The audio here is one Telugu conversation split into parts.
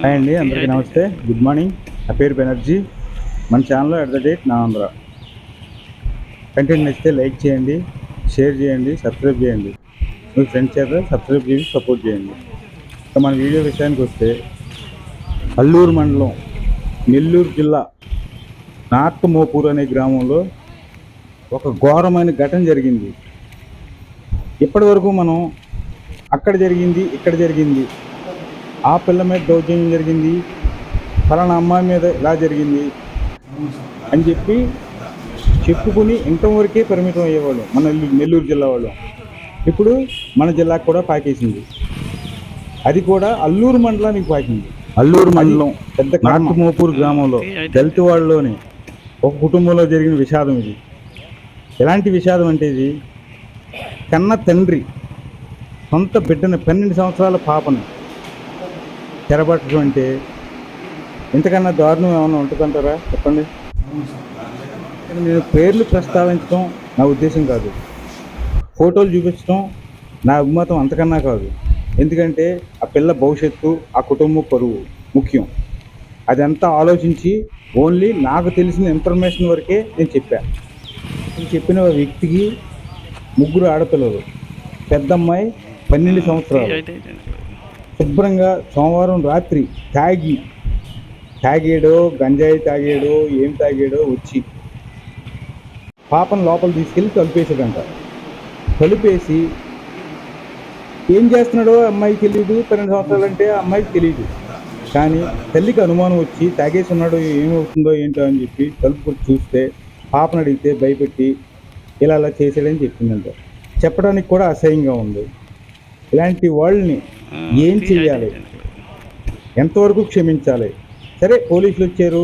హాయ్ అండి అందరికీ నమస్తే. గుడ్ మార్నింగ్ నా పేరు బెనర్జీ. మన ఛానల్లో ఎట్ ద డేట్ నా ఆంధ్ర. కంటెంట్ నచ్చితే లైక్ చేయండి షేర్ చేయండి సబ్స్క్రైబ్ చేయండి. మీ ఫ్రెండ్స్ చేత సబ్స్క్రైబ్ చేసి సపోర్ట్ చేయండి. ఇక మన వీడియో విషయానికి వస్తే అల్లూరు మండలం నెల్లూరు జిల్లా నార్త్ మోపూర్ అనే గ్రామంలో ఒక ఘోరమైన ఘటన జరిగింది. ఇప్పటి వరకు మనం అక్కడ జరిగింది ఇక్కడ జరిగింది ఆ పిల్ల మీద దౌర్జన్యం జరిగింది. ఫలానా అమ్మాయి మీద ఇలా జరిగింది అని చెప్పి చెప్పుకుని ఇంతవరకే పరిమితం అయ్యేవాళ్ళు మన నెల్లూరు- జిల్లా వాళ్ళు. ఇప్పుడు మన జిల్లాకు కూడా పాకేసింది. అది కూడా అల్లూరు మండలానికి పాకింది. అల్లూరు మండలం పెద్ద మోపూర్ గ్రామంలో దళిత వాళ్ళలోని ఒక కుటుంబంలో జరిగిన విషాదం ఇది. ఎలాంటి విషాదం అంటే ఇది కన్న తండ్రి సొంత బిడ్డని పన్నెండు సంవత్సరాల పాపను చెరబట్టడం అంటే ఇంతకన్నా దారుణం ఏమైనా ఉంటుందంటారా? చెప్పండి. నేను పేర్లు ప్రస్తావించడం నా ఉద్దేశం కాదు. ఫోటోలు చూపించడం నా అభిమతం అంతకన్నా కాదు. ఎందుకంటే ఆ పిల్ల భవిష్యత్తు ఆ కుటుంబ పరువు ముఖ్యం. అదంతా ఆలోచించి ఓన్లీ నాకు తెలిసిన ఇన్ఫర్మేషన్ వరకే నేను చెప్పాను నేను చెప్పిన వ్యక్తికి ముగ్గురు ఆడపిల్లలు పెద్దమ్మాయి పన్నెండు సంవత్సరాలు. శుభ్రంగా సోమవారం రాత్రి తాగి తాగాడో గంజాయి తాగాడో ఏం తాగాడో వచ్చి పాపను లోపల తీసుకెళ్ళి తలుపేసాడంట తలుపేసి ఏం చేస్తున్నాడో అమ్మాయికి తెలియదు పన్నెండు సంవత్సరాలు అంటే అమ్మాయికి తెలియదు కానీ తల్లికి అనుమానం వచ్చి తాగేసి ఉన్నాడు ఏమవుతుందో ఏంటో అని చెప్పి తలుపు చూస్తే పాపను అడిగితే భయపెట్టి ఇలా అలా చేసాడని చెప్పిందంట. చెప్పడానికి కూడా అసహ్యంగా ఉంది. ఇలాంటి వాళ్ళని ఏం చెయ్యాలి? ఎంతవరకు క్షమించాలి? సరే పోలీసులు వచ్చారు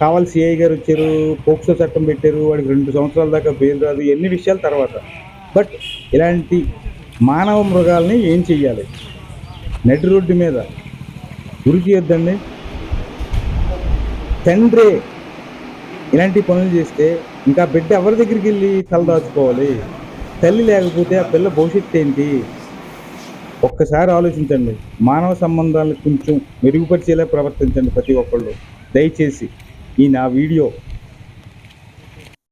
కావాలి సిఐ గారు వచ్చారు పోక్సో చట్టం పెట్టారు వాడికి రెండు సంవత్సరాల దాకా బెయిల్ రాదు ఎన్ని విషయాల తర్వాత. బట్ ఇలాంటి మానవ మృగాల్ని ఏం చెయ్యాలి? నడి రోడ్డు మీద గురి చేయొద్దండి. తండ్రి ఇలాంటి పనులు చేస్తే ఇంకా బిడ్డ ఎవరి దగ్గరికి వెళ్ళి తలదాచుకోవాలి తల్లి లేకపోతే ఆ పిల్ల భవిష్యత్తు ఏంటి? ఒక్కసారి ఆలోచించండి. మానవ సంబంధాలను కొంచెం మెరుగుపరిచేలా ప్రవర్తించండి ప్రతి ఒక్కళ్ళు. దయచేసి ఈ నా వీడియో